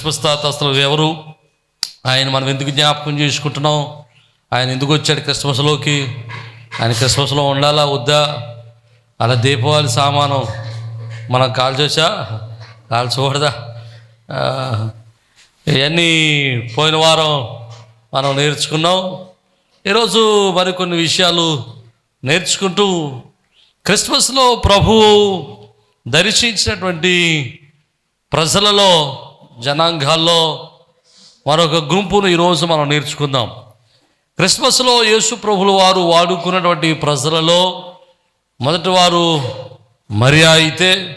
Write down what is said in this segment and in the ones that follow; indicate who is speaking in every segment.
Speaker 1: Christmas తాత అసలు ఎవరు? ఆయన మనం ఎందుకు జ్ఞాపకం చేసుకుంటున్నాం? ఆయన ఎందుకు వచ్చాడు క్రిస్మస్లోకి? ఆయన క్రిస్మస్లో ఉండాలా వద్దా? అలా దీపావళి సామానం. మనం కాల్చొచ్చా కాల్చకూడదా ఇవన్నీ పోయిన వారం మనం నేర్చుకున్నాం. ఈరోజు మరికొన్ని విషయాలు నేర్చుకుంటూ క్రిస్మస్లో ప్రభువు దర్శించినటువంటి ప్రజలలో జనాంగాల్లో మరొక గుంపును ఈరోజు మనం నేర్చుకుందాం. క్రిస్మస్లో యేసు ప్రభులు వారు వాడుకున్నటువంటి ప్రజలలో మొదటి వారు మరియా అయితే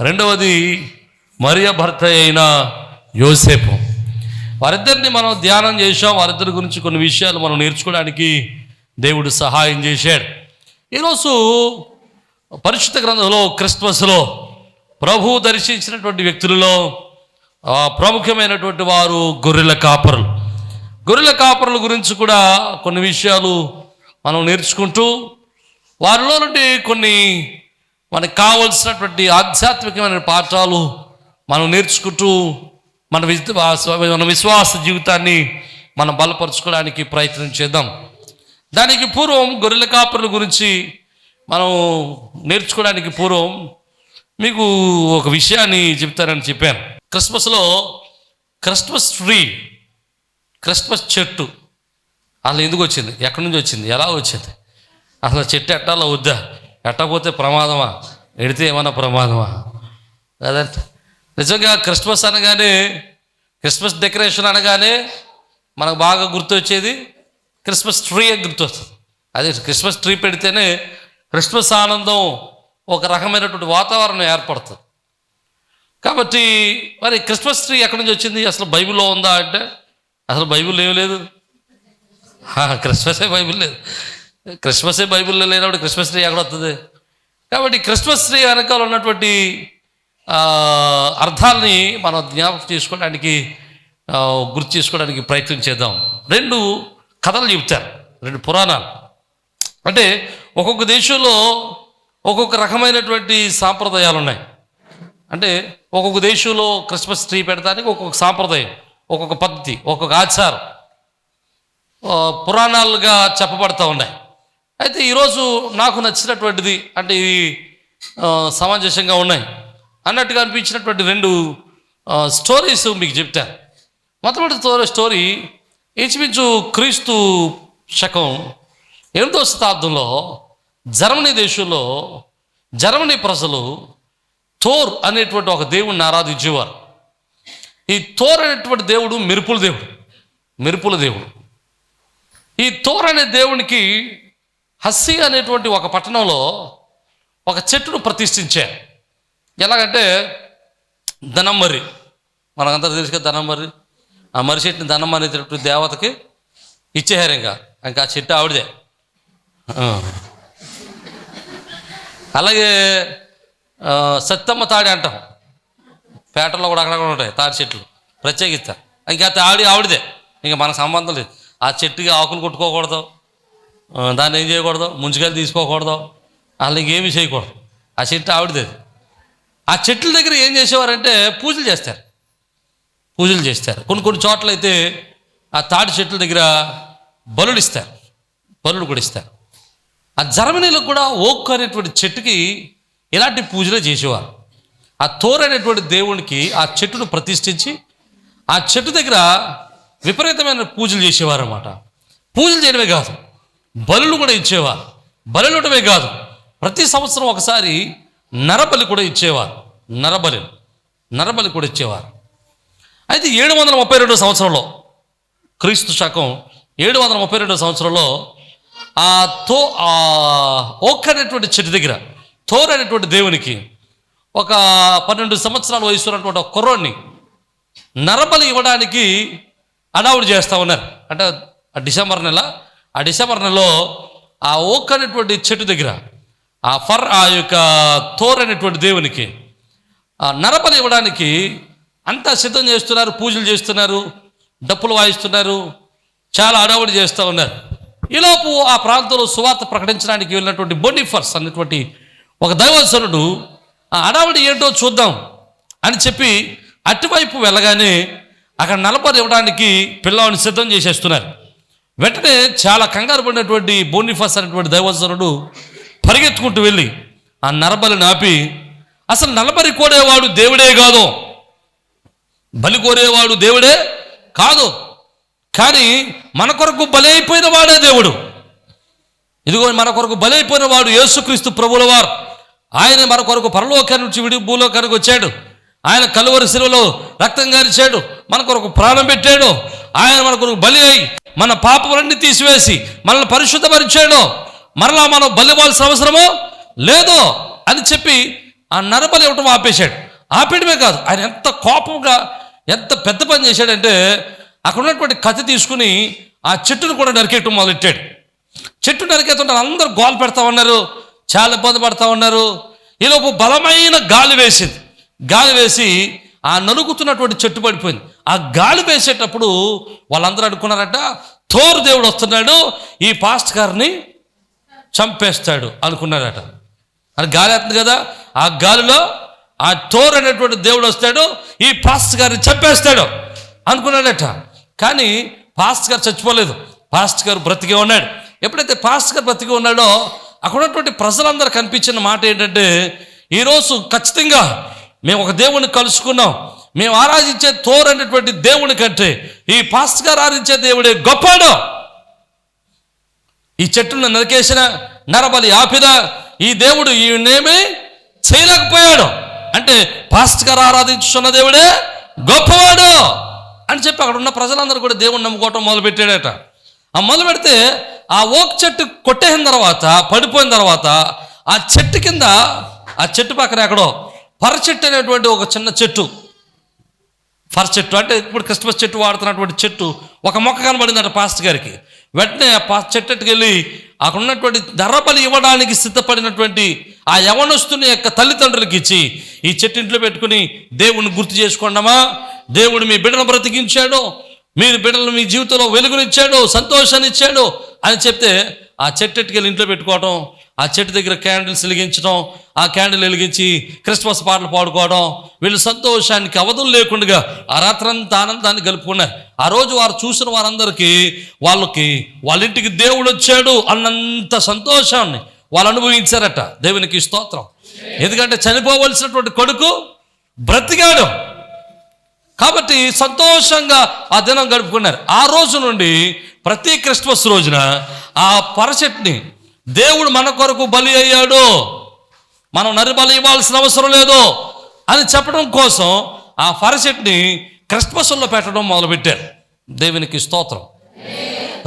Speaker 1: రెండవది మరియ భర్త అయిన యోసేపు. వారిద్దరిని మనం ధ్యానం చేశాం. వారిద్దరి గురించి కొన్ని విషయాలు మనం నేర్చుకోవడానికి దేవుడు సహాయం చేశాడు. ఈరోజు పరిశుద్ధ గ్రంథంలో క్రిస్మస్లో ప్రభు దర్శించినటువంటి వ్యక్తులలో ప్రముఖమైనటువంటి వారు గొర్రెల కాపరులు. గొర్రెల కాపరుల గురించి కూడా కొన్ని విషయాలు మనం నేర్చుకుంటూ వారిలో నుండి కొన్ని మనకు కావలసినటువంటి ఆధ్యాత్మికమైన పాఠాలు మనం నేర్చుకుంటూ మన విశ్వాస మన విశ్వాస జీవితాన్ని మనం బలపరచుకోవడానికి ప్రయత్నం చేద్దాం. దానికి పూర్వం గొర్రెల కాపరుల గురించి మనం నేర్చుకోవడానికి పూర్వం మీకు ఒక విషయాన్ని చెప్తానని చెప్పాను. క్రిస్మస్లో క్రిస్మస్ ట్రీ క్రిస్మస్ చెట్టు. అసలు ఎందుకు వచ్చింది? ఎక్కడి నుంచి వచ్చింది? ఎలా వచ్చింది? అసలు చెట్టు ఎట్టాలో వద్దా? ఎట్టపోతే ప్రమాదమా? ఎడితే ఏమైనా ప్రమాదమా? కదంటే నిజంగా క్రిస్మస్ అనగానే క్రిస్మస్ డెకరేషన్ అనగానే మనకు బాగా గుర్తొచ్చేది క్రిస్మస్ ట్రీ గుర్తొస్తుంది. అదే క్రిస్మస్ ట్రీ పెడితేనే క్రిస్మస్ ఆనందం ఒక రకమైనటువంటి వాతావరణం ఏర్పడుతుంది. కాబట్టి మరి క్రిస్మస్ ట్రీ ఎక్కడి నుంచి వచ్చింది? అసలు బైబిల్లో ఉందా అంటే? అసలు బైబిల్ ఏమి లేదు. క్రిస్మసే బైబిల్ లేదు. క్రిస్మసే బైబిల్లో లేనప్పుడు క్రిస్మస్ ట్రీ ఎక్కడ వస్తుంది? కాబట్టి క్రిస్మస్ ట్రీ వెనకాల ఉన్నటువంటి అర్థాలని మనం జ్ఞాపకం చేసుకోవడానికి గుర్తు చేసుకోవడానికి ప్రయత్నం చేద్దాం. రెండు కథలు చెప్తారు రెండు పురాణాలు. అంటే ఒక్కొక్క దేశంలో ఒక్కొక్క రకమైనటువంటి సాంప్రదాయాలు ఉన్నాయి. అంటే ఒక్కొక్క దేశంలో క్రిస్మస్ ట్రీ పెడతానికి ఒక్కొక్క సాంప్రదాయం ఒక్కొక్క పద్ధతి ఒక్కొక్క ఆచారం పురాణాలుగా చెప్పబడతా ఉన్నాయి. అయితే ఈరోజు నాకు నచ్చినటువంటిది అంటే ఇవి సమంజసంగా ఉన్నాయి. అన్నట్టుగా అనిపించినటువంటి రెండు స్టోరీస్ మీకు చెప్తాను మొట్టమొదటి స్టోరీ స్టోరీ ఇంచుమించు క్రీస్తు శకం ఎనిమిదవ శతాబ్దంలో జర్మనీ దేశంలో జర్మనీ ప్రజలు తోర్ అనేటువంటి ఒక దేవుణ్ణి ఆరాధించేవారు. ఈ తోర్ అనేటువంటి దేవుడు మెరుపుల దేవుడు మెరుపుల దేవుడు. ఈ తోర్ అనే దేవునికి హస్సి అనేటువంటి ఒక పట్టణంలో ఒక చెట్టును ప్రతిష్ఠించారు. ఎలాగంటే ధనమ్మరి మనకంతా తెలుసు కదా ధనమ్మరి ఆ మర్రి చెట్టుని ధనం అనేటటువంటి దేవతకి ఇచ్చేసారు ఇంకా. ఇంకా ఆ చెట్టు ఆవిడదే. అలాగే సత్తమ్మ తాడి అంటాం. పేటల్లో కూడా అక్కడక్కడ ఉంటాయి తాడి చెట్లు. ప్రత్యేకిస్తారు. ఇంకా తాడి ఆవిడదే. ఇంకా మనకు సంబంధం లేదు. ఆ చెట్టుకి ఆకులు కొట్టుకోకూడదు. దాన్ని ఏం చేయకూడదు? ముంచుకెళ్ళి తీసుకోకూడదు. అసలు ఇంకేమీ చేయకూడదు. ఆ చెట్టు ఆవిడదే. ఆ చెట్ల దగ్గర ఏం చేసేవారంటే పూజలు చేస్తారు. పూజలు చేస్తారు. కొన్ని కొన్ని చోట్ల అయితే ఆ తాడి చెట్ల దగ్గర బలుడు ఇస్తారు. బలుడు కూడా ఇస్తారు. ఆ జర్మనీలో కూడా ఓక్ అనేటువంటి చెట్టుకి ఇలాంటి పూజలే చేసేవారు. ఆ తోరైనటువంటి దేవునికి ఆ చెట్టును ప్రతిష్ఠించి ఆ చెట్టు దగ్గర విపరీతమైన పూజలు చేసేవారు అనమాట పూజలు చేయడమే కాదు బలులు కూడా ఇచ్చేవారు. బలులు ఇవ్వడమే కాదు ప్రతి సంవత్సరం ఒకసారి నరబలి కూడా ఇచ్చేవారు. నరబలి నరబలి కూడా ఇచ్చేవారు. అయితే ఏడు వందల ముప్పై రెండో సంవత్సరంలో క్రీస్తు శకం ఏడు వందల ముప్పై రెండో సంవత్సరంలో ఆ తో ఆ ఓక్ అనేటువంటి చెట్టు దగ్గర థోర్ అనేటువంటి దేవునికి ఒక పన్నెండు సంవత్సరాల వయసు ఉన్నటువంటి ఒక కుర్రోడిని నరబలి ఇవ్వడానికి అడావుడు చేస్తూ ఉన్నారు. అంటే ఆ డిసెంబర్ నెల ఆ డిసెంబర్ నెలలో ఆ ఓక్ అనేటువంటి చెట్టు దగ్గర ఆ ఫర్ ఆ యొక్క థోర్ అనేటువంటి దేవునికి ఆ నరబలి ఇవ్వడానికి అంతా సిద్ధం చేస్తున్నారు పూజలు చేస్తున్నారు డప్పులు వాయిస్తున్నారు చాలా అడవుడి చేస్తూ ఉన్నారు. ఈలోపు ఆ ప్రాంతంలో సువార్త ప్రకటించడానికి వెళ్ళినటువంటి బొనిఫర్స్ అనేటువంటి ఒక దైవసరుడు ఆ అడావిడి ఏంటో చూద్దాం అని చెప్పి అటువైపు వెళ్ళగానే అక్కడ నలపరి ఇవ్వడానికి పిల్లవాడిని సిద్ధం చేసేస్తున్నారు. వెంటనే చాలా కంగారు పడినటువంటి బోనిఫాస్ అనేటువంటి దైవసరుడు పరిగెత్తుకుంటూ వెళ్ళి ఆ నరబలిని ఆపి అసలు నలబరి కోడేవాడు దేవుడే కాదు. బలి కోరేవాడు దేవుడే కాదు. కానీ మన కొరకు బలి అయిపోయిన వాడే దేవుడు. ఇదిగో మన కొరకు బలైపోయిన వాడు యేసుక్రీస్తు ప్రభుల వారు ఆయన మన కొరకు పరలోకాన్ని నుంచి విడి భూలోకానికి వచ్చాడు. ఆయన కలువరి శిలువలో రక్తం గారిచాడు. మన కొరకు ప్రాణం పెట్టాడు. ఆయన మన కొరకు బలి అయి మన పాపములన్నీ తీసివేసి మనల్ని పరిశుద్ధపరిచాడు. మరలా మనం బలివ్వాల్సిన అవసరమో లేదో అని చెప్పి ఆ నరబలి ఇవ్వటం ఆపేశాడు. ఆపేయడమే కాదు ఆయన ఎంత కోపంగా ఎంత పెద్ద పని చేశాడంటే అక్కడ ఉన్నటువంటి కత్తి తీసుకుని ఆ చెట్టును కూడా నరికేయటం మొదలెట్టాడు. చెట్టు నరికేస్తుంటే అందరూ గోల్ పెడతా ఉన్నారు. చాలా ఇబ్బంది పడతా ఉన్నారు. ఈలోపు బలమైన గాలి వేసింది. గాలి వేసి ఆ నలుగుతున్నటువంటి చెట్టు పడిపోయింది. ఆ గాలి వేసేటప్పుడు వాళ్ళందరూ అనుకున్నారట తోరు దేవుడు వస్తున్నాడు ఈ పాస్ట్ గారిని చంపేస్తాడు అనుకున్నారట. అది గాలి అవుతుంది కదా ఆ గాలిలో ఆ తోరు అనేటువంటి దేవుడు వస్తాడు ఈ పాస్ట్ గారిని చంపేస్తాడు అనుకున్నాడట కానీ పాస్ట్ గారు చచ్చిపోలేదు. పాస్ట్ గారు బ్రతికే ఉన్నాడు. ఎప్పుడైతే పాస్ట్ గారు బ్రతికి ఉన్నాడో అక్కడ ఉన్నటువంటి ప్రజలందరూ కనిపించిన మాట ఏంటంటే ఈరోజు ఖచ్చితంగా మేము ఒక దేవుని కలుసుకున్నాం. మేము ఆరాధించే తోర్ అనేటువంటి దేవుని కంటే ఈ పాస్ట్ గారు ఆరాధించే దేవుడే గొప్పడు ఈ చెట్టును నరికేసిన నరబలి ఆపిన ఈ దేవుడు ఈయనేమి చేయలేకపోయాడు. అంటే పాస్ట్ గారు ఆరాధించున్న దేవుడే గొప్పవాడు అని చెప్పి అక్కడ ఉన్న ప్రజలందరూ కూడా దేవుణ్ణి నమ్ముకోవటం మొదలుపెట్టాడట. ఆ మొదలు పెడితే ఆ ఓక్ చెట్టు కొట్టేసిన తర్వాత పడిపోయిన తర్వాత ఆ చెట్టు కింద ఆ చెట్టు పక్కన ఎక్కడో పరచెట్టు అనేటువంటి ఒక చిన్న చెట్టు. పరచెట్టు అంటే ఇప్పుడు క్రిస్మస్ చెట్టు వాడుతున్నటువంటి చెట్టు ఒక మొక్క కనబడిందట పాస్ట్ గారికి. వెంటనే ఆ పా చెట్టుకి వెళ్ళి అక్కడ ఉన్నటువంటి ధరబలి ఇవ్వడానికి సిద్ధపడినటువంటి ఆ యవనస్తుని యొక్క తల్లిదండ్రులకి ఇచ్చి ఈ చెట్టు ఇంట్లో పెట్టుకుని దేవుణ్ణి గుర్తు చేసుకోండమా దేవుడు మీ బిడ్డను బ్రతికించాడు మీరు బిడ్డలు మీ జీవితంలో వెలుగునిచ్చాడు సంతోషాన్ని ఇచ్చాడు అని చెప్తే ఆ చెట్టు ఎట్టుకెళ్ళి ఇంట్లో పెట్టుకోవడం ఆ చెట్టు దగ్గర క్యాండిల్స్ వెలిగించడం ఆ క్యాండిల్ వెలిగించి క్రిస్మస్ పాటలు పాడుకోవడం వీళ్ళు సంతోషానికి అవధులు లేకుండా ఆ రాత్రంతా ఆనందాన్ని గలుపుకున్నారు ఆ రోజు వారు చూసిన వారందరికీ వాళ్ళకి వాళ్ళ ఇంటికి దేవుడు వచ్చాడు అన్నంత సంతోషాన్ని వాళ్ళు అనుభవించారట. దేవునికి స్తోత్రం. ఎందుకంటే చనిపోవలసినటువంటి కొడుకు బ్రతికాడు. కాబట్టి సంతోషంగా ఆ దినం గడుపుకున్నారు. ఆ రోజు నుండి ప్రతి క్రిస్మస్ రోజున ఆ పరచెట్ని దేవుడు మన కొరకు బలి అయ్యాడు. మనం నరిబలి ఇవ్వాల్సిన అవసరం లేదు అని చెప్పడం కోసం ఆ పరచెట్ని క్రిస్మస్లో పెట్టడం మొదలుపెట్టారు. దేవునికి స్తోత్రం.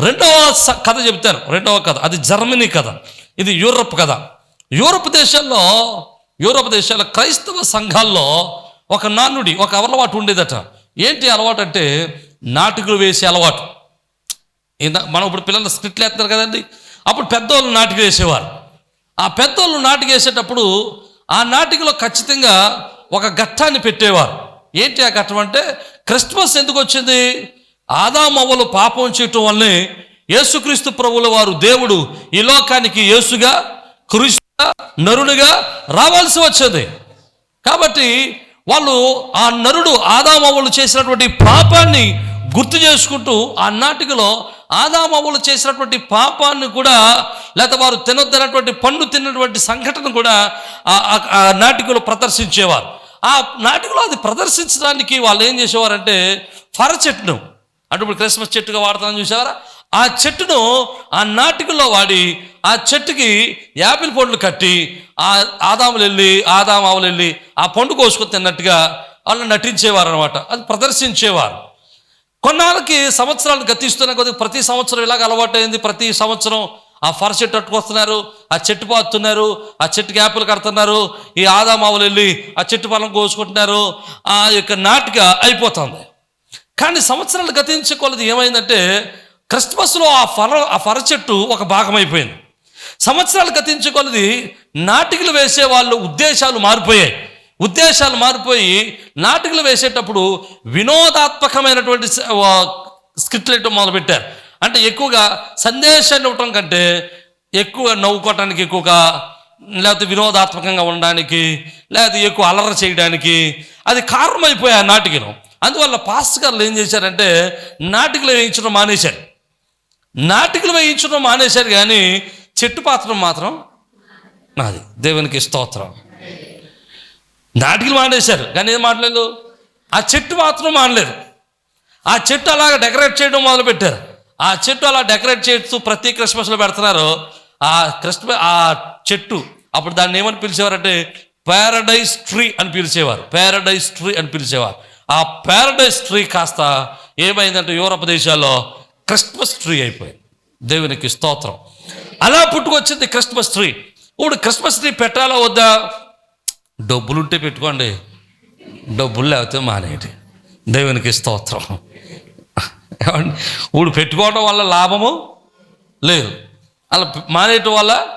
Speaker 1: రెండవ స- కథ చెప్తారు రెండవ కథ. అది జర్మనీ కథ. ఇది యూరప్ కథ. యూరప్ దేశాల్లో యూరప్ దేశాల క్రైస్తవ సంఘాల్లో ఒక నానుడి ఒక అలవాటు ఉండేదట. ఏంటి అలవాటు అంటే నాటికలు వేసే అలవాటు. మనం ఇప్పుడు పిల్లలు స్క్రిప్ట్లు వేస్తున్నారు కదండి. అప్పుడు పెద్దోళ్ళు నాటిక వేసేవారు. ఆ పెద్దోళ్ళు నాటిక వేసేటప్పుడు ఆ నాటికలో ఖచ్చితంగా ఒక ఘట్టాన్ని పెట్టేవారు. ఏంటి ఆ ఘట్టం అంటే క్రిస్మస్ ఎందుకు వచ్చింది? ఆదామవ్వలు పాపం చేయటం వల్లే యేసుక్రీస్తు ప్రభుల వారు దేవుడు ఈ లోకానికి యేసుగా క్రీస్తుగా నరుడుగా రావాల్సి వచ్చింది. కాబట్టి వాళ్ళు ఆ నరుడు ఆదామవ్వలు చేసినటువంటి పాపాన్ని గుర్తు చేసుకుంటూ ఆ నాటికలో ఆదామవ్వలు చేసినటువంటి పాపాన్ని కూడా లేకపోతే వారు తినొద్దనటువంటి పండు తిన్నటువంటి సంఘటన కూడా ఆ- నాటికలో ప్రదర్శించేవారు. ఆ నాటికలో అది ప్రదర్శించడానికి వాళ్ళు ఏం చేసేవారంటే ఫర చెట్టును అంటే ఇప్పుడు క్రిస్మస్ చెట్టుగా వాడతామని చూసారా? ఆ చెట్టును ఆ నాటికల్లో వాడి ఆ చెట్టుకి యాపిల్ పండ్లు కట్టి ఆ ఆదాములు వెళ్ళి ఆదామావులు వెళ్ళి ఆ పండు కోసుకొని తిన్నట్టుగా వాళ్ళు నటించేవారు అనమాట అది ప్రదర్శించేవారు. కొన్నాళ్ళకి సంవత్సరాలు గతిస్తున్న కొద్ది ప్రతి సంవత్సరం ఇలాగ అలవాటైంది. ప్రతి సంవత్సరం ఆ ఫర్ చెట్టు అట్టుకొస్తున్నారు ఆ చెట్టు పాతున్నారు ఆ చెట్టుకి యాపిల్ కడుతున్నారు ఈ ఆదామావులు వెళ్ళి ఆ చెట్టు పొలం కోసుకుంటున్నారు. ఆ యొక్క నాటిక అయిపోతుంది. కానీ సంవత్సరాలు గతించే కొలది ఏమైందంటే క్రిస్మస్లో ఆ ఫర ఆ ఫర చెట్టు ఒక భాగం అయిపోయింది. సంవత్సరాలు గతించే నాటికలు వేసే వాళ్ళు ఉద్దేశాలు మారిపోయాయి. ఉద్దేశాలు మారిపోయి నాటికలు వేసేటప్పుడు వినోదాత్మకమైనటువంటి స్క్రిప్ట్లు వేయటం మొదలుపెట్టారు. అంటే ఎక్కువగా సందేశాన్ని ఇవ్వటం కంటే ఎక్కువ నవ్వుకోవటానికి ఎక్కువగా లేకపోతే వినోదాత్మకంగా ఉండడానికి లేకపోతే ఎక్కువ అలర చేయడానికి అది కారణమైపోయాయి ఆ నాటికను. అందువల్ల పాస్టర్ గారు ఏం చేశారంటే నాటికలు వేయించడం మానేశారు. నాటికలు వేయించడం మానేశారు కానీ చెట్టు పాత్రం మాత్రం నాది. దేవునికి స్తోత్రం. నాటికలు మానేశారు. కానీ ఏం మాట్లాడలేదు? ఆ చెట్టు మాత్రం మానలేదు. ఆ చెట్టు అలాగ డెకరేట్ చేయడం మొదలుపెట్టారు. ఆ చెట్టు అలా డెకరేట్ చేస్తూ ప్రతి క్రిస్మస్లో పెడుతున్నారు. ఆ క్రిస్మస్ ఆ చెట్టు అప్పుడు దాన్ని ఏమని పిలిచేవారంటే పారడైజ్ ట్రీ అని పిలిచేవారు. పారడైజ్ ట్రీ అని పిలిచేవారు. ఆ పారడైజ్ ట్రీ కాస్త ఏమైందంటే యూరప్ దేశాల్లో క్రిస్మస్ ట్రీ అయిపోయింది. దేవునికి స్తోత్రం. అలా పుట్టుకొచ్చింది క్రిస్మస్ ట్రీ. ఇప్పుడు క్రిస్మస్ ట్రీ పెట్టాలా వద్దా? డబ్బులుంటే పెట్టుకోండి. డబ్బులు లేకపోతే మానేటి దేవునికి స్తోత్రం. ఇప్పుడు పెట్టుకోవడం వల్ల లాభము లేదు. అలా మానేయటం వల్ల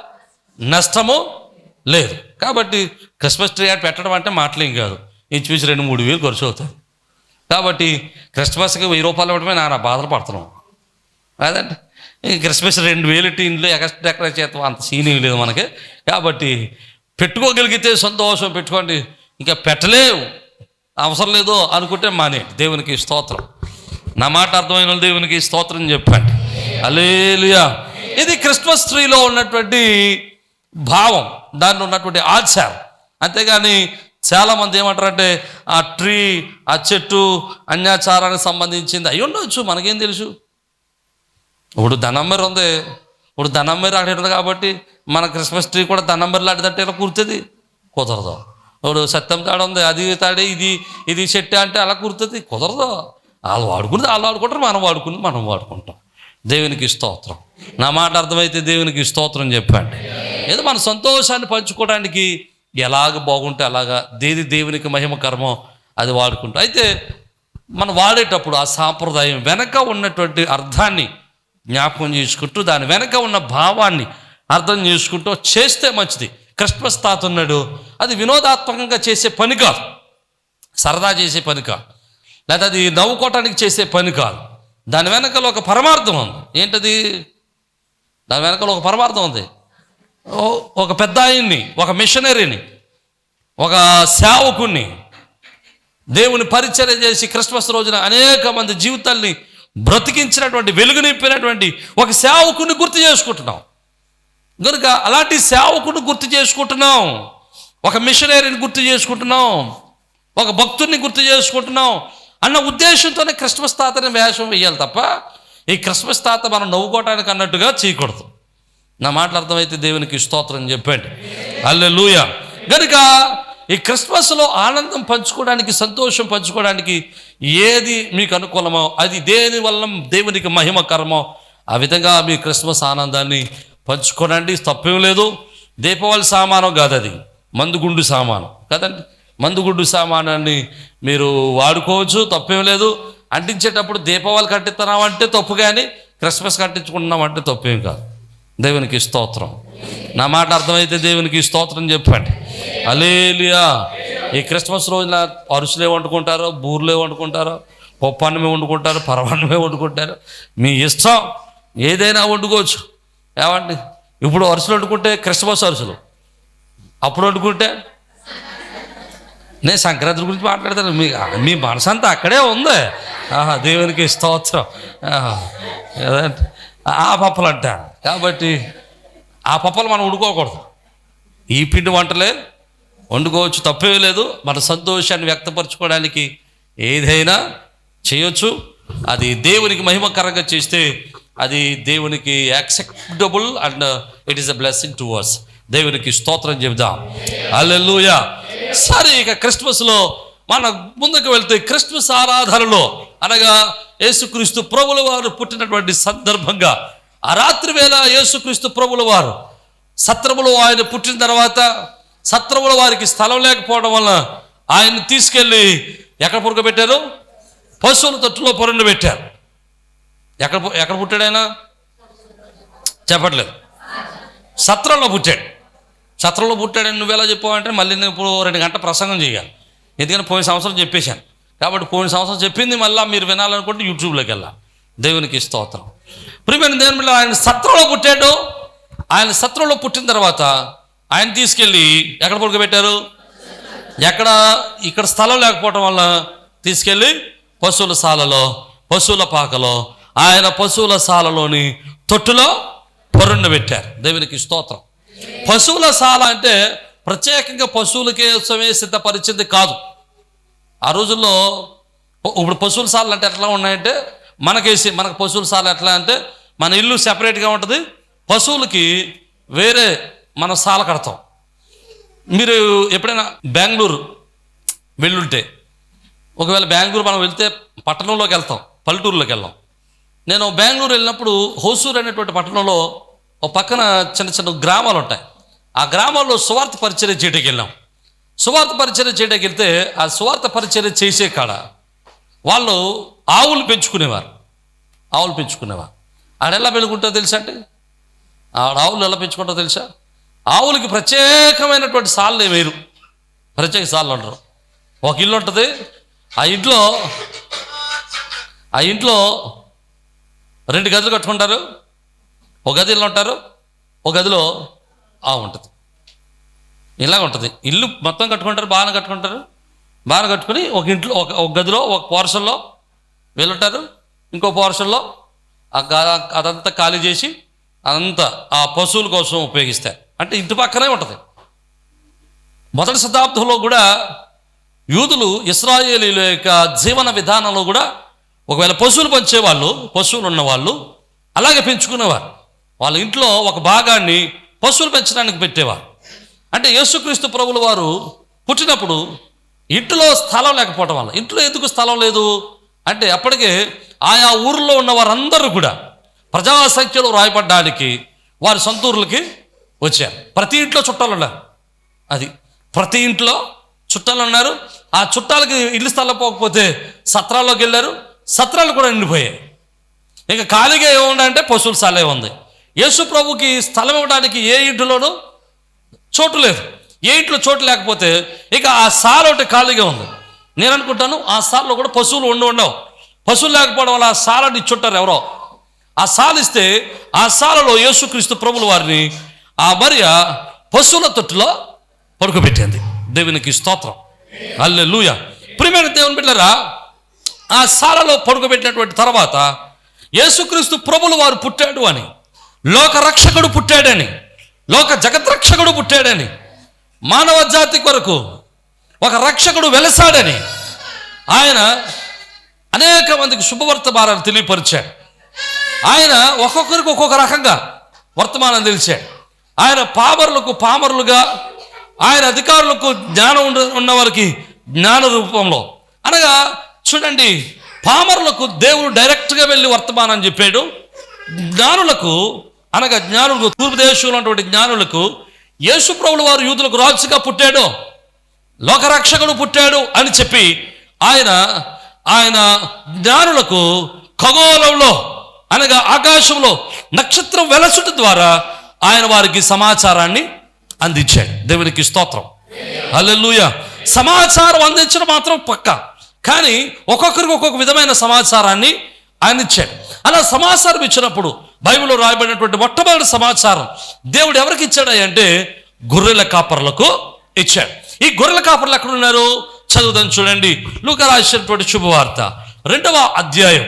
Speaker 1: నష్టము లేదు. కాబట్టి క్రిస్మస్ ట్రీ యాడ్ పెట్టడం అంటే మాటలేం కాదు. ఇది చూసి రెండు మూడు వేలు ఖర్చు అవుతుంది. కాబట్టి క్రిస్మస్కి వెయ్యి రూపాయలు ఇవ్వడమే నా బాధలు పడుతున్నాం. కాదంట క్రిస్మస్ రెండు వేలు ఇట్టి ఇంట్లో ఎక్కడ డెకరేట్ చేస్తాం. అంత సీన్ లేదు మనకి. కాబట్టి పెట్టుకోగలిగితే సంతోషం పెట్టుకోండి. ఇంకా పెట్టలేవు. అవసరం లేదు అనుకుంటే మానే దేవునికి స్తోత్రం. నా మాట అర్థమైన దేవునికి స్తోత్రం చెప్పండి. అలేలుయా ఇది క్రిస్మస్ ట్రీలో ఉన్నటువంటి భావం. దానిలో ఉన్నటువంటి ఆచారం. అంతేగాని చాలామంది ఏమంటారంటే ఆ ట్రీ ఆ చెట్టు అన్యాచారానికి సంబంధించింది. అయి ఉండొచ్చు మనకేం తెలుసు? ఇప్పుడు ధనంబరి ఉంది. ఇప్పుడు ధనంబర్ ఆడేది కాబట్టి మన క్రిస్మస్ ట్రీ కూడా ధనంబరి లాంటిదంటే ఇలా కూర్చుంది. కుదరదు. ఇప్పుడు సత్యం తాడ ఉంది అది తాడే ఇది ఇది చెట్టు అంటే అలా కూర్చుంది. కుదరదు. వాళ్ళు వాడుకుంటే వాళ్ళు వాడుకుంటారు మనం వాడుకుని మనం వాడుకుంటాం. దేవునికి స్తోత్రం. నా మాట అర్థమైతే దేవునికి స్తోత్రం చెప్పండి. ఏదో మన సంతోషాన్ని పంచుకోవడానికి ఎలాగ బాగుంటే అలాగా దేది దేవునికి మహిమ కర్మం అది వాడుకుంటాం. అయితే మనం వాడేటప్పుడు ఆ సాంప్రదాయం వెనక ఉన్నటువంటి అర్థాన్ని జ్ఞాపకం చేసుకుంటూ దాని వెనక ఉన్న భావాన్ని అర్థం చేసుకుంటూ చేస్తే మంచిది. క్రిస్మస్ తాత ఉన్నాడు అది వినోదాత్మకంగా చేసే పని కాదు. సరదా చేసే పని కాదు. లేదా అది నవ్వుకోవటానికి చేసే పని కాదు. దాని వెనకలో ఒక పరమార్థం ఉంది. ఏంటది? దాని వెనకలో ఒక పరమార్థం ఉంది. ఒక పెద్ద ఆయన్ని ఒక మిషనరీని ఒక సేవకుణ్ణి దేవుని పరిచయం చేసి క్రిస్మస్ రోజున అనేక మంది జీవితాల్ని బ్రతికించినటువంటి వెలుగు నింపినటువంటి ఒక సేవకుని గుర్తు చేసుకుంటున్నాం. కనుక అలాంటి సేవకుని గుర్తు చేసుకుంటున్నాం. ఒక మిషనరీని గుర్తు చేసుకుంటున్నాం. ఒక భక్తుడిని గుర్తు చేసుకుంటున్నాం. అన్న ఉద్దేశంతోనే క్రిస్మస్ తాతని వేషం వేయాలి తప్ప ఈ క్రిస్మస్ తాత మనం నవ్వుకోవటానికి అన్నట్టుగా చేయకూడదు. నా మాటలు అర్థమైతే దేవునికి స్తోత్రం చెప్పండి. అల్లెలూయ గనుక ఈ క్రిస్మస్లో ఆనందం పంచుకోవడానికి సంతోషం పంచుకోవడానికి ఏది మీకు అనుకూలమో అది దేని వల్ల దేవునికి మహిమకరమో ఆ విధంగా మీ క్రిస్మస్ ఆనందాన్ని పంచుకోనండి. తప్పేం లేదు. దీపావళి సామానం కాదు అది. మందుగుండు సామానం కదండి. మందుగుండు సామానాన్ని మీరు వాడుకోవచ్చు తప్పేం లేదు. అంటించేటప్పుడు దీపావళి కట్టిస్తున్నాం అంటే తప్పు కానీ క్రిస్మస్ కట్టించుకుంటున్నాం అంటే తప్పేం కాదు. దేవునికి స్తోత్రం. నా మాట అర్థమైతే దేవునికి స్తోత్రం చెప్పండి. అలేలియా ఈ క్రిస్మస్ రోజున అరుసులే వండుకుంటారో బూర్లే వండుకుంటారో పప్పు అన్నమే వండుకుంటారు పరవన్నమే వండుకుంటారు మీ ఇష్టం ఏదైనా వండుకోవచ్చు. ఏమండి? ఇప్పుడు అరుసులు వండుకుంటే క్రిస్మస్ అరుసులు. అప్పుడు వండుకుంటే? నేను సంక్రాంతి గురించి మాట్లాడతాను. మీ మీ మనసు అంతా అక్కడే ఉంది. ఆహా దేవునికి స్తోత్రం. ఏదంటే? ఆ పప్పలు అంట కాబట్టి ఆ పప్పలు మనం వండుకోకూడదు. ఈ పిండి వంటలే వండుకోవచ్చు తప్పే లేదు. మన సంతోషాన్ని వ్యక్తపరచుకోవడానికి ఏదైనా చేయొచ్చు. అది దేవునికి మహిమకరంగా చేస్తే అది దేవునికి acceptable and it is a blessing to ours దేవునికి స్తోత్రం చెబుదాం. అల్లెలుయా సరే ఇక క్రిస్మస్లో మన ముందుకు వెళ్తే క్రిస్మస్ ఆరాధనలో అనగా యేసుక్రీస్తు ప్రభుల వారు పుట్టినటువంటి సందర్భంగా ఆ రాత్రి వేళ యేసుక్రీస్తు ప్రభుల వారు సత్రములో ఆయన పుట్టిన తర్వాత సత్రముల వారికి స్థలం లేకపోవడం వల్ల ఆయన్ని తీసుకెళ్ళి ఎక్కడ పురకబెట్టారు? పశువుల తట్టులో పొరండు పెట్టారు. ఎక్కడ ఎక్కడ పుట్టాడు ఆయన? చెప్పట్లేదు. సత్రంలో పుట్టాడు. సత్రంలో పుట్టాడని నువ్వు ఎలా చెప్పావంటే మళ్ళీ నేను ఇప్పుడు రెండు గంటల ప్రసంగం చేయాలి. ఎందుకంటే పోయిన సంవత్సరం చెప్పేశాను. కాబట్టి పోయిన సంవత్సరం చెప్పింది మళ్ళీ మీరు వినాలనుకుంటే యూట్యూబ్లోకి వెళ్ళా దేవునికి స్తోత్రం. ప్రియమైన దేవుని ఆయన సత్రంలో పుట్టాడు. ఆయన సత్రంలో పుట్టిన తర్వాత ఆయన తీసుకెళ్ళి ఎక్కడ పడుకోబెట్టారు? ఎక్కడ? ఇక్కడ స్థలం లేకపోవటం వల్ల తీసుకెళ్ళి పశువుల సాలలో పశువుల పాకలో ఆయన పశువుల సాలలోని తొట్టులో పొరుండ పెట్టారు. దేవునికి స్తోత్రం. పశువుల సాల అంటే ప్రత్యేకంగా పశువులకే సిద్ధపరిచింది కాదు. ఆ రోజుల్లో ఇప్పుడు పశువుల సార్లు అంటే ఎట్లా ఉన్నాయంటే మనకేసి మనకు పశువుల సార్లు ఎట్లా అంటే మన ఇల్లు సెపరేట్గా ఉంటుంది. పశువులకి వేరే మన సాల కడతాం. మీరు ఎప్పుడైనా బెంగళూరు వెళ్ళుంటే ఒకవేళ బెంగళూరు మనం వెళ్తే పట్టణంలోకి వెళ్తాం పల్లెటూరులోకి వెళ్ళాం నేను బెంగళూరు వెళ్ళినప్పుడు హోసూరు అనేటువంటి పట్టణంలో ఒక పక్కన చిన్న చిన్న గ్రామాలు ఉంటాయి. ఆ గ్రామాల్లో సువార్త పరిచర్య చేయడానికి వెళ్ళాం. సువార్త పరిచర్య చేయడానికి వెళ్తే ఆ సువార్త పరిచర్య చేసే కాడ వాళ్ళు ఆవులు పెంచుకునేవారు. ఆవులు పెంచుకునేవారు. ఆడెలా పెరుగుంటుందో తెలుసా అండి? ఆడ ఆవులు ఎలా పెంచుకుంటారో తెలుసా? ఆవులకి ప్రత్యేకమైనటువంటి సాళ్ళు వేరు ప్రత్యేక సాళ్ళు అంటారు. ఒక ఇల్లు ఉంటుంది. ఆ ఇంట్లో ఆ ఇంట్లో రెండు గదులు కట్టుకుంటారు. ఒక గది ఇల్లు ఉంటారు. ఒక గదిలో ఆవు ఉంటుంది. ఇలాగ ఉంటుంది. ఇల్లు మొత్తం కట్టుకుంటారు బాగానే కట్టుకుంటారు. బాగా కట్టుకుని ఒక ఇంట్లో ఒక ఒక గదిలో ఒక పోర్షన్లో వీళ్ళుంటారు. ఇంకో పోర్షన్లో ఆ అదంతా ఖాళీ చేసి అదంతా ఆ పశువుల కోసం ఉపయోగిస్తారు. అంటే ఇంటి పక్కనే ఉంటుంది. మొదటి శతాబ్దంలో కూడా యూదులు ఇస్రాయేలీల యొక్క జీవన విధానంలో కూడా ఒకవేళ పశువులు పెంచేవాళ్ళు పశువులు ఉన్నవాళ్ళు అలాగే పెంచుకునేవారు. వాళ్ళ ఇంట్లో ఒక భాగాన్ని పశువులు పెంచడానికి పెట్టేవారు. అంటే యేసుక్రీస్తు ప్రభుల వారు పుట్టినప్పుడు ఇంట్లో స్థలం లేకపోవటం వల్ల ఇంట్లో ఎందుకు స్థలం లేదు? అంటే అప్పటికే ఆయా ఊర్లో ఉన్న వారందరూ కూడా ప్రజా సంఖ్యలో రాయబడ్డానికి వారి సొంత ఊర్లకి వచ్చారు ప్రతి ఇంట్లో చుట్టాలు ఉన్నారు అది ప్రతి ఇంట్లో చుట్టాలు ఉన్నారు ఆ చుట్టాలకి ఇల్లు స్థలం పోకపోతే సత్రాల్లోకి వెళ్ళారు. సత్రాలు కూడా నిండిపోయాయి. ఇక ఖాళీగా ఏముందంటే పశువుల సాలే ఉంది. యేసు ప్రభుకి స్థలం ఇవ్వడానికి ఏ ఇంటిలోనూ చోటు లేదు. ఏ ఇంట్లో చోటు లేకపోతే ఇక ఆ సాల ఒకటి ఖాళీగా ఉంది. నేను అనుకుంటాను ఆ సాలలో కూడా పశువులు ఉండి ఉండవు. పశువులు లేకపోవడం వల్ల ఆ సాలని ఇచ్చుంటారు ఎవరో. ఆ సాల ఇస్తే ఆ సాలలో యేసుక్రీస్తు ప్రభుల వారిని ఆ భార్య పశువుల తొట్టులో పడుకోబెట్టింది. దేవునికి స్తోత్రం. అల్లె లూయ ప్రియమైన దేవుని బిడ్డరా ఆ సారలో పడుకోబెట్టినటువంటి తర్వాత యేసుక్రీస్తు ప్రభులు వారు పుట్టాడు అని లోక రక్షకుడు పుట్టాడని లోక జగద్రక్షకుడు పుట్టాడని మానవ జాతి కొరకు ఒక రక్షకుడు వెలసాడని ఆయన అనేక మందికి శుభవర్తమానాలు తెలియపరిచాడు. ఆయన ఒక్కొక్కరికి ఒక్కొక్క రకంగా వర్తమానం తెలిచాడు ఆయన పామరులకు పామరులుగా ఆయన అధికారులకు జ్ఞానం ఉన్న ఉన్నవారికి జ్ఞాన రూపంలో. అనగా చూడండి పామరులకు దేవుడు డైరెక్ట్గా వెళ్ళి వర్తమానం చెప్పాడు. జ్ఞానులకు అనగా జ్ఞానులకు తూర్పు దేశంలో ఉన్నటువంటి జ్ఞానులకు యేసుప్రభులు వారు యూదులకు రాజుగా పుట్టాడు. లోకరక్షకుడు పుట్టాడు అని చెప్పి ఆయన ఆయన జ్ఞానులకు ఖగోళంలో అనగా ఆకాశంలో నక్షత్రం వెలసుట ద్వారా ఆయన వారికి సమాచారాన్ని అందించాడు. దేవునికి స్తోత్రం. అల్లెలుయ సమాచారం అందించడం మాత్రం పక్క. కానీ ఒక్కొక్కరికి ఒక్కొక్క విధమైన సమాచారాన్ని ఆయన ఇచ్చాడు అలా సమాచారం ఇచ్చినప్పుడు బైబిల్లో రాయబడినటువంటి మొట్టమొదటి సమాచారం దేవుడు ఎవరికి ఇచ్చాడు అంటే గొర్రెల కాపర్లకు ఇచ్చాడు. ఈ గొర్రెల కాపర్లు ఎక్కడ ఉన్నారు? చదువుదాం చూడండి. లూక రాసినటువంటి శుభవార్త. రెండవ అధ్యాయం.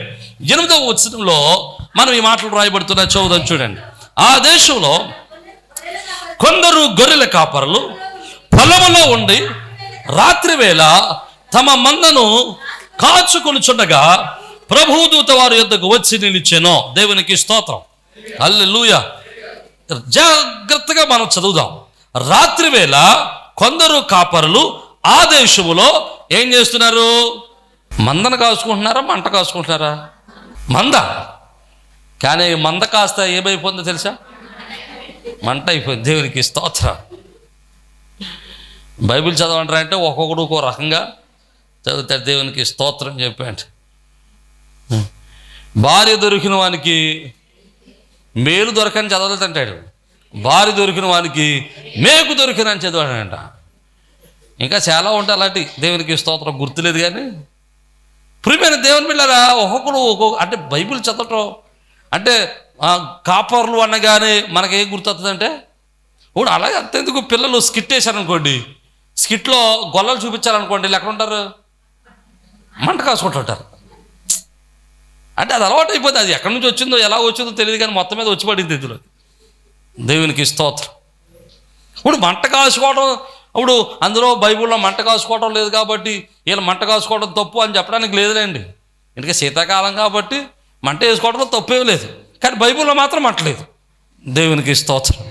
Speaker 1: ఎనిమిదవ వచనంలో మనం ఈ మాటలు రాయబడుతున్న చదువుదాం చూడండి. ఆ దేశంలో కొందరు గొర్రెల కాపరులు పొలంలో ఉండి రాత్రి వేళ తమ మందను కాచుకొనుచుండగా ప్రభుదూత వారి యొద్దకు వచ్చి నిలిచాను. దేవునికి స్తోత్రం. అల్లెలూయ జాగ్రత్తగా మనం చదువుదాం. రాత్రి వేళ కొందరు కాపరులు ఆ దేశములో ఏం చేస్తున్నారు? మందను కాసుకుంటున్నారా మంట కాసుకుంటున్నారా మంద. కానీ మంద కాస్త ఏమైపోయిందో తెలుసా? మంట అయిపోయింది. దేవునికి స్తోత్ర. బైబిల్ చదవంటారంటే ఒక్కొక్కడు ఒక్కో రకంగా చదువుతాడు దేవునికి స్తోత్రం చెప్పాడు భార్య దొరికిన వానికి మేలు దొరకని చదవలేదంటాడు. భార్య దొరికిన వానికి మేకు దొరికిన అని చదివాడంట. ఇంకా చాలా ఉంటాయి అలాంటి దేవునికి స్తోత్రం గుర్తులేదు కానీ. ప్రియమైన దేవుని పిల్లరా ఒక్కొక్కడు ఒక్కొక్క అంటే బైబిల్ చదవటం అంటే కాపర్లు అనగానే మనకేం గుర్తొస్తుందంటే ఇప్పుడు అలాగే అంతెందుకు? పిల్లలు స్కిట్ వేశారనుకోండి. స్కిట్లో గొల్లలు చూపించాలనుకోండి ఎక్కడ ఉంటారు? మంట కాసుకుంటుంటారు. అంటే అది అలవాటు అయిపోతుంది అది ఎక్కడి నుంచి వచ్చిందో ఎలా వచ్చిందో తెలియదు కానీ మొత్తం మీద వచ్చి పడింది ఇందులో. దేవునికి స్తోత్రం. ఇప్పుడు మంట కాసుకోవడం ఇప్పుడు అందులో బైబిల్లో మంట కాసుకోవడం లేదు కాబట్టి వీళ్ళు మంట కాసుకోవడం తప్పు అని చెప్పడానికి లేదులేండి. ఎందుకంటే శీతాకాలం కాబట్టి మంట వేసుకోవడంలో తప్పేం లేదు. కానీ బైబిల్లో మాత్రం అంటలేదు. దేవునికి స్తోత్రం.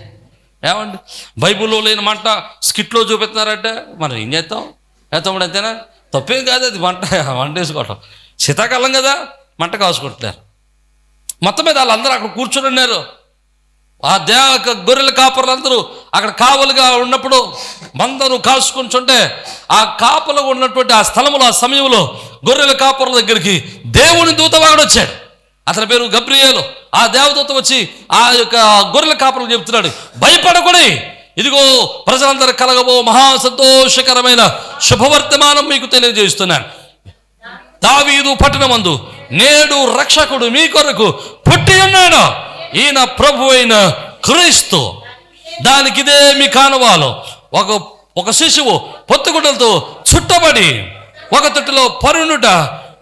Speaker 1: ఏమండి? బైబిల్లో లేని మంట స్కిట్లో చూపిస్తున్నారంటే మనం ఏం చేస్తాం? వేస్తాం అంతేనా? తప్పేం కాదు అది మంట మంట వేసుకోవటం శీతాకాలం కదా మంట కాసుకుంటున్నారు. మొత్తం మీద వాళ్ళందరూ అక్కడ కూర్చొని ఉన్నారు. ఆ దేవ గొర్రెల కాపరులందరూ అక్కడ కావలుగా ఉన్నప్పుడు మందరూ కాసుకుంటుంటే ఆ కాపలు ఉన్నటువంటి ఆ స్థలంలో ఆ సమయంలో గొర్రెల కాపురుల దగ్గరికి దేవుని దూతవాడు వచ్చాడు. అతని పేరు గబ్రియేలు. ఆ దేవదూత వచ్చి ఆ యొక్క గొర్రెల కాపలు చెప్తున్నాడు. భయపడకుడి. ఇదిగో ప్రజలందరూ కలగబో మహా సంతోషకరమైన శుభవర్తమానం మీకు తెలియజేస్తున్నాను. దావీదు పట్టణమందు నేడు రక్షకుడు మీ కొరకు పుట్టి ఉన్నాడు. ఈయన ప్రభు అయిన క్రీస్తు. దానికి ఇదే మీ కానువాలు. ఒక ఒక శిశువు పొత్తుగుడ్డలతో చుట్టబడి ఒక తొట్టిలో పరునుట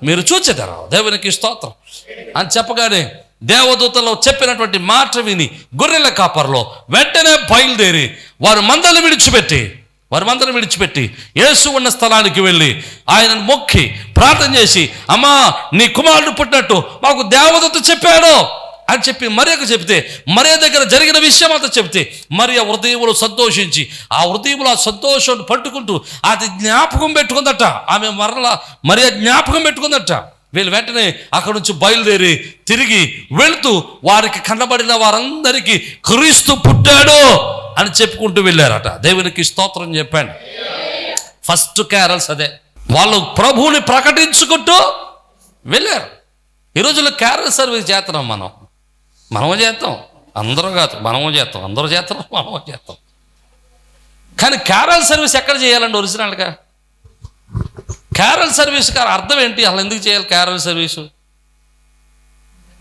Speaker 1: మీరు చూచెదరు. దేవునికి స్తోత్రం. అని చెప్పగానే దేవదూతలో చెప్పినటువంటి మాట విని గొర్రెల కాపర్లో వెంటనే బయలుదేరి వారు మందలు విడిచిపెట్టి వారి మందరం విడిచిపెట్టి యేసు ఉన్న స్థలానికి వెళ్ళి ఆయనను మొక్కి ప్రార్థన చేసి అమ్మా నీ కుమారుడు పుట్టినట్టు మాకు దేవదత్త చెప్పాడు అని చెప్పి మరియకు చెప్తే మరియ దగ్గర జరిగిన విషయం అంతా చెప్తే మరి ఆ హృదయములు సంతోషించి ఆ హృదయములు ఆ సంతోషాన్ని పట్టుకుంటూ అది జ్ఞాపకం పెట్టుకుందట. ఆమె మరలా మరి జ్ఞాపకం పెట్టుకుందట. వీళ్ళు వెంటనే అక్కడి నుంచి బయలుదేరి తిరిగి వెళుతూ వారికి కనబడిన వారందరికీ క్రీస్తు పుట్టాడు అని చెప్పుకుంటూ వెళ్ళారట. దేవునికి స్తోత్రం చెప్పాను ఫస్ట్ క్యారల్స్ అదే. వాళ్ళు ప్రభువుని ప్రకటించుకుంటూ వెళ్ళారు. ఈ రోజుల్లో క్యారల్ సర్వీస్ చేస్తున్నాం మనం. మనము చేస్తాం. అందరూ కాదు మనము చేస్తాం. అందరూ చేస్తున్నాం మనము చేస్తాం. కానీ క్యారల్ సర్వీస్ ఎక్కడ చేయాలండి ఒరిజినల్గా? క్యారల్ సర్వీస్ గారు అర్థం ఏంటి? అసలు ఎందుకు చేయాలి క్యారల్ సర్వీసు?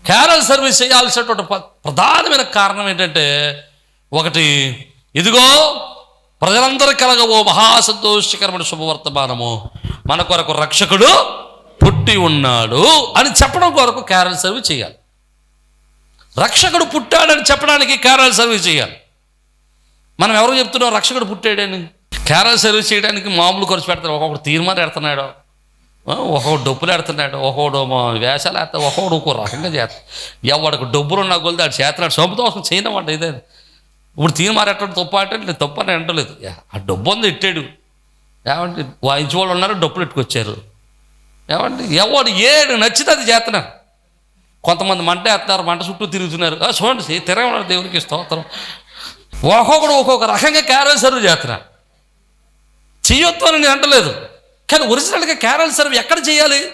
Speaker 1: క్యారల్ సర్వీస్ చేయాల్సినటువంటి ప్ర- ప్రధానమైన కారణం ఏంటంటే ఒకటి ఇదిగో ప్రజలందరూ కలగవో మహాసంతోషకరమైన శుభవర్తమానము. మన కొరకు రక్షకుడు పుట్టి ఉన్నాడు అని చెప్పడం కొరకు క్యారల్ సర్వీస్ చేయాలి. రక్షకుడు పుట్టాడని చెప్పడానికి క్యారల్ సర్వీస్ చేయాలి. మనం ఎవరు చెప్తున్నాం? రక్షకుడు పుట్టాడని క్యారల్ సర్వీస్ చేయడానికి మామూలు ఖర్చు పెడతారు. ఒక్కొక్కడు తీర్మానం పెడుతున్నాడు ఆ, ఒక్కొక్కడు డబ్బులు పెడుతున్నాడు ఒక్కొక్కడు వేషాలు వేస్తాడు ఒక్కొక్కడు ఒక్కో రకంగా చేస్తాడు ఎవడికి డబ్బులు ఉన్న కొలితే ఆడు చేస్తున్నాడు. సొంతం చేయనమాట ఇదే. ఇప్పుడు తీర్మానం ఎట్టడం తప్ప అంటే నేను అని అంటలేదు ఆ డబ్బు ఉంది ఇట్టాడు. ఏమంటే వాయించి వాళ్ళు ఉన్నారు డబ్బులు ఎట్టుకొచ్చారు ఏమంటే ఎవడు ఏడు నచ్చితే అది చేస్తున్నారు కొంతమంది మంట వేస్తున్నారు మంట చుట్టూ తిరుగుతున్నారు. చూడండి తిరగడం దేవుడికి దేవునికి స్తోత్రం. ఒక్కొక్కడు ఒక్కొక్క రకంగా క్యారెల్ సర్వ్ చేస్తున్నారు చేయొద్దు అని నేను అంటలేదు. కానీ ఒరిజినల్గా క్యారల్ సర్వీస్ ఎక్కడ చేయాలి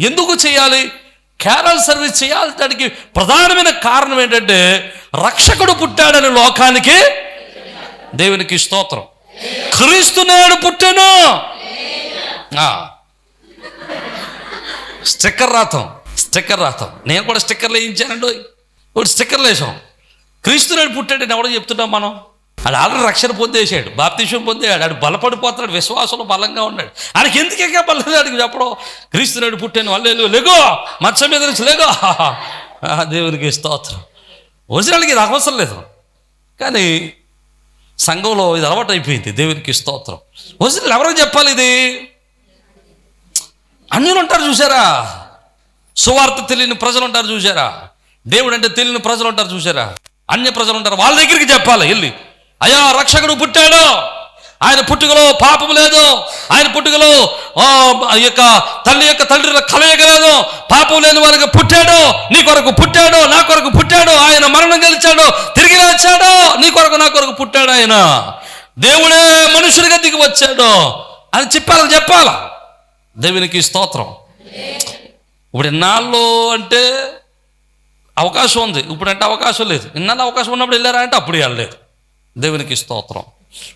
Speaker 1: ఎందుకు చేయాలి క్యారల్ సర్వీస్ చేయాల్సడానికి ప్రధానమైన కారణం ఏంటంటే రక్షకుడు పుట్టాడని లోకానికి దేవునికి స్తోత్రం. క్రీస్తు నేడు పుట్టాను. స్టిక్కర్ రాతాం స్టిక్కర్ రాతాం. నేను కూడా స్టిక్కర్లు వేయించానండి ఒకటి స్టిక్కర్లు వేసాం. క్రీస్తు పుట్టాడని ఎవడో చెప్తున్నాం మనం? ఆడు ఆల్రెడీ రక్షణ పొందేశాడు బాప్తీసం పొందాడు ఆడు బలపడిపోతున్నాడు విశ్వాసంలో బలంగా ఉన్నాడు. ఆడికి ఎందుకు బలం అడిగి చెప్పడం క్రీస్తునాడు పుట్టాను వాళ్ళు లేగో మచ్చ మీద నుంచి లేగో. దేవునికి స్తోత్రం. ఒరిజినల్కి ఇది అవసరం లేదు. కానీ సంఘంలో ఇది అలవాటు అయిపోయింది దేవునికి స్తోత్రం. ఒరిజినల్ ఎవరికి చెప్పాలి ఇది? అన్యులు ఉంటారు చూసారా సువార్త తెలియని ప్రజలు ఉంటారు చూసారా దేవుడు అంటే తెలియని ప్రజలు ఉంటారు చూసారా అన్య ప్రజలు ఉంటారు వాళ్ళ దగ్గరికి చెప్పాలి వెళ్ళి. అయ్యా రక్షకుడు పుట్టాడు. ఆయన పుట్టుకలో పాపం లేదు. ఆయన పుట్టుకలో ఆ, యొక్క తల్లి యొక్క తండ్రి కలయిక లేదు. పాపం లేని వారికి పుట్టాడు. నీ కొరకు పుట్టాడు నా కొరకు పుట్టాడు. ఆయన మరణం గెలిచాడు తిరిగి వచ్చాడు నీ కొరకు నా కొరకు పుట్టాడు ఆయన. దేవుడే మనుషుడిగా దిగి వచ్చాడు. అని చెప్పాలి? చెప్పాలా? దేవునికి స్తోత్రం. ఇప్పుడు ఇన్నాళ్ళు అంటే అవకాశం ఉంది. ఇప్పుడంటే అవకాశం లేదు. ఇన్నాళ్ళు అవకాశం ఉన్నప్పుడు వెళ్ళారా అంటే అప్పుడు వెళ్ళలేదు. దేవునికి స్తోత్రం.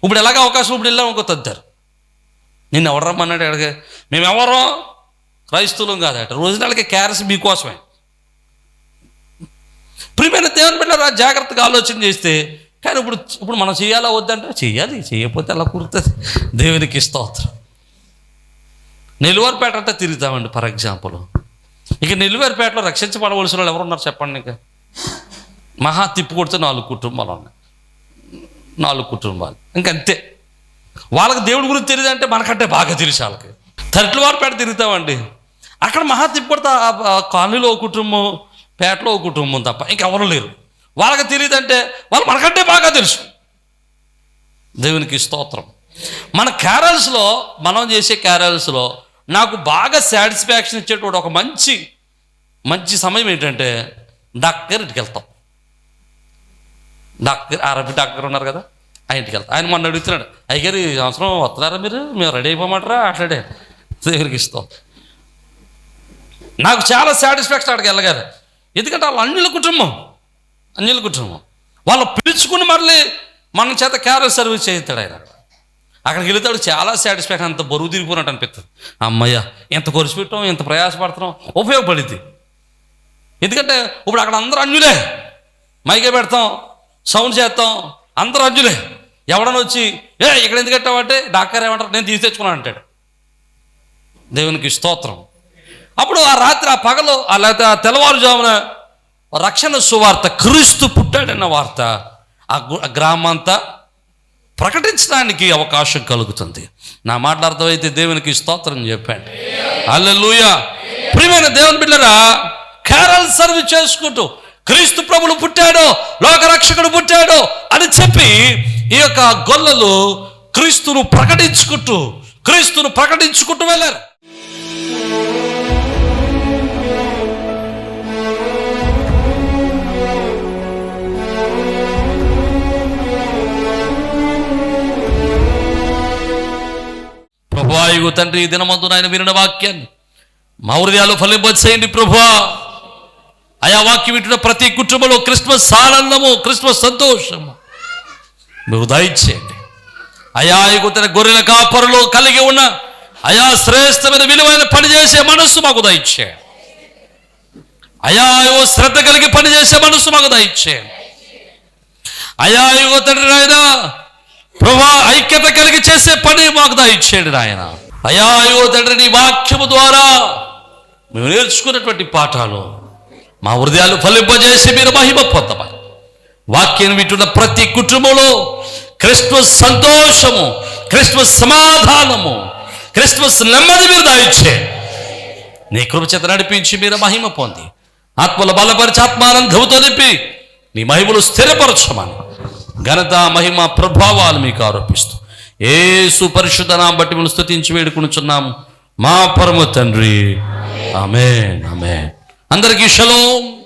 Speaker 1: ఇప్పుడు ఎలాగ అవకాశం ఇప్పుడు వెళ్ళాం ఒక తద్దారు. నిన్ను ఎవరు రమ్మన్నాడు అడిగే మేము ఎవరం క్రైస్తవులం కాదట రోజు నెలకి క్యారెస్ మీకోసమే. ప్రియమైన దేవుని బిడ్డ జాగ్రత్తగా ఆలోచన చేస్తే కానీ ఇప్పుడు ఇప్పుడు మనం చేయాలా వద్దంటే చేయాలి. చేయకపోతే అలా కురుతుంది. దేవునికి స్తోత్రం. నెల్లువారిపేట అంటే తిరుగుతామండి ఫర్ ఎగ్జాంపుల్. ఇక నెల్లువారిపేటలో రక్షించబడవలసిన వాళ్ళు ఎవరు ఉన్నారు చెప్పండి ఇంకా? మహా తిప్పు కొడితే నాలుగు కుటుంబాలు ఉన్నాయి. నాలుగు కుటుంబాలు. ఇంకంతే. వాళ్ళకి దేవుడి గురించి తెలియదు అంటే మనకంటే బాగా తెలుసు వాళ్ళకి. తరట్లు వారిపేట తిరుగుతామండి. అక్కడ మహా తిప్పు కాలనీలో ఒక కుటుంబం పేటలో ఒక కుటుంబం తప్ప ఇంకెవరు లేరు. వాళ్ళకి తెలియదు అంటే వాళ్ళు మనకంటే బాగా తెలుసు. దేవునికి స్తోత్రం. మన క్యారల్స్లో మనం చేసే క్యారల్స్లో నాకు బాగా సాటిస్ఫాక్షన్ ఇచ్చేటువంటి ఒక మంచి మంచి సమయం ఏంటంటే డాక్టర్ ఇంటికి వెళ్తాం. డాక్టర్ ఆర్ఎంపీ డాక్టర్ ఉన్నారు కదా ఆయన ఇంటికి వెళ్తా. ఆయన మొన్న అడుగుతున్నాడు అయ్యగారు ఈ సంవత్సరం వస్తున్నారా మీరు? మేము రెడీ అయిపోమంటారా? అట్లాడే దేవునికి ఇస్తాం. నాకు చాలా సాటిస్ఫాక్షన్ అక్కడికి వెళ్ళగారు. ఎందుకంటే వాళ్ళ అన్యుల కుటుంబం అన్యుల కుటుంబం. వాళ్ళు పిలుచుకుని మళ్ళీ మన చేత క్యారల్ సర్వీస్ చేస్తాడు ఆయన. అక్కడికి వెళ్తాడు చాలా సాటిస్ఫాక్షన్ అంత బరువు తిరిగిపోయినట్టు అనిపిస్తుంది. అమ్మయ్య ఎంత ఖర్చు పెట్టాం ఎంత ప్రయాసపడుతున్నాం ఉపయోగపడింది. ఎందుకంటే ఇప్పుడు అక్కడ అందరూ అన్యులే. మైకే పెడతాం సౌండ్ చేస్తాం. అందరూ అర్జులే ఎవడన్నా వచ్చి ఏ ఇక్కడ ఎందుకు కట్టావంటే డాక్టర్ ఏమంటారు? నేను తీసి తెచ్చుకున్నాను అంటాడు. దేవునికి స్తోత్రం. అప్పుడు ఆ రాత్రి ఆ పగలు ఆ లేకపోతే ఆ తెల్లవారుజామున రక్షణ సువార్త క్రీస్తు పుట్టాడన్న వార్త ఆ గ్రామంతా ప్రకటించడానికి అవకాశం కలుగుతుంది. నా మాటల అర్థమైతే దేవునికి స్తోత్రం చెప్పండి అల్లెలుయ ప్రియమైన దేవుని బిడ్డరా కేరళ సర్వీస్ చేసుకుంటూ క్రీస్తు ప్రభులు పుట్టాడు లోకరక్షకుడు పుట్టాడు అని చెప్పి ఈ యొక్క గొల్లలు క్రీస్తును ప్రకటించుకుంటూ క్రీస్తును ప్రకటించుకుంటూ వెళ్ళారు. ప్రభువాయుగు తండ్రి దినమందు నాయన వినిన వాక్యాన్ని మా హృదయాలు ఫలింపచేయండి ప్రభువా. ఆయా వాక్యం వింటున్న ప్రతి కుటుంబంలో క్రిస్మస్ ఆనందము క్రిస్మస్ సంతోషము. మీరు దయచేయండి. అయా ఇగు తన గొర్రెల కాపరులో కలిగి ఉన్న అయా శ్రేష్టమైన విలువైన పనిచేసే మనస్సు మాకు దయచేయండి. అయా శ్రద్ధ కలిగి పనిచేసే మనస్సు మాకు దయచేయండి. అయా ఇగో తండ్రి నాయన ప్రభా ఐక్యత కలిగి చేసే పని మాకు దయచేయండి నాయన. అయా ఇగో తండ్రి నీ వాక్యము ద్వారా మేము నేర్చుకున్నటువంటి పాఠాలు మా హృదయాలు ఫలింపజేసి మీరు మహిమ పొందమని. వాక్యం వింటున్న ప్రతి కుటుంబంలో క్రిస్మస్ సంతోషము క్రిస్మస్ సమాధానము క్రిస్మస్ నెమ్మది మీరు దాయిచ్చే. నీ కృపచేత నడిపించి మీరు మహిమ పొంది. ఆత్మల బలపరిచి ఆత్మానందముతో నింపి నీ మహిమలు స్థిరపరచమని. ఘనత మహిమ ప్రభావాలు మీకు ఆరోపిస్తూ. ఏ సుపరిశుద్ధనా బట్టి మనం స్థుతించి వేడుకునుచున్నాము. మా పరమ తండ్రి. ఆమె ఆమె అందరికీ షలోం.